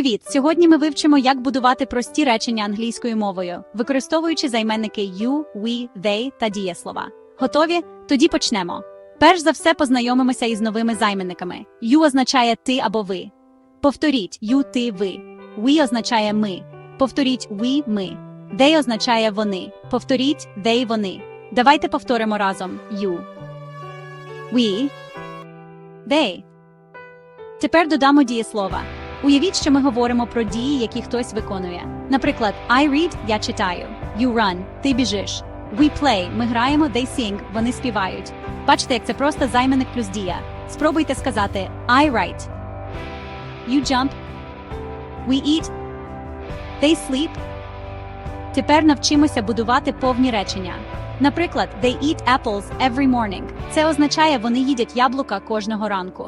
Привіт! Сьогодні ми вивчимо, як будувати прості речення англійською мовою, використовуючи займенники you, we, they та дієслова. Готові? Тоді почнемо. Перш за все познайомимося із новими займенниками. You означає ти або ви. Повторіть you, ти, ви. We означає ми. Повторіть we, ми. They означає вони. Повторіть they, вони. Давайте повторимо разом you. We. They. Тепер додамо дієслова. Уявіть, що ми говоримо про дії, які хтось виконує. Наприклад, I read – я читаю. You run – ти біжиш. We play – ми граємо, they sing – вони співають. Бачите, як це просто займенник плюс дія. Спробуйте сказати I write. You jump. We eat. They sleep. Тепер навчимося будувати повні речення. Наприклад, they eat apples every morning. Це означає, вони їдять яблука кожного ранку.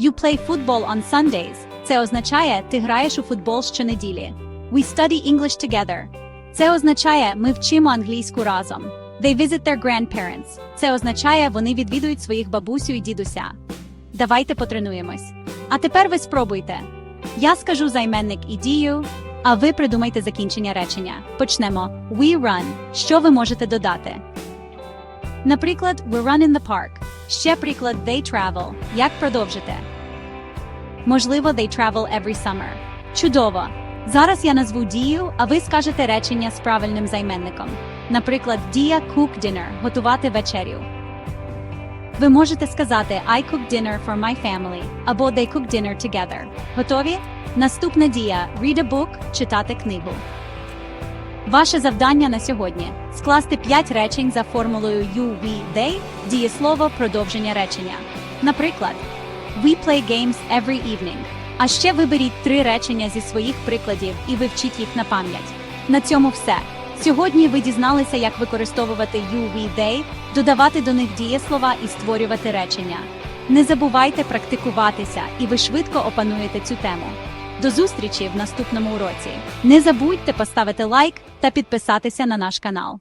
You play football on Sundays. Це означає, ти граєш у футбол щонеділі. We study English together. Це означає, ми вчимо англійську разом. They visit their grandparents. Це означає, вони відвідують своїх бабусю і дідуся. Давайте потренуємось. А тепер ви спробуйте. Я скажу займенник і дію, а ви придумайте закінчення речення. Почнемо. We run. Що ви можете додати? Наприклад, we run in the park. Ще приклад they travel. Як продовжити? Можливо, they travel every summer. Чудово! Зараз я назву дію, а ви скажете речення з правильним займенником. Наприклад, дія cook dinner – готувати вечерю. Ви можете сказати I cook dinner for my family або they cook dinner together. Готові? Наступна дія read a book – читати книгу. Ваше завдання на сьогодні скласти 5 речень за формулою they, дієслово продовження речення. Наприклад, We play games every evening. А ще виберіть три речення зі своїх прикладів і вивчіть їх на пам'ять. На цьому все. Сьогодні ви дізналися, як використовувати they, додавати до них дієслова і створювати речення. Не забувайте практикуватися, і ви швидко опануєте цю тему. До зустрічі в наступному уроці. Не забудьте поставити лайк та підписатися на наш канал.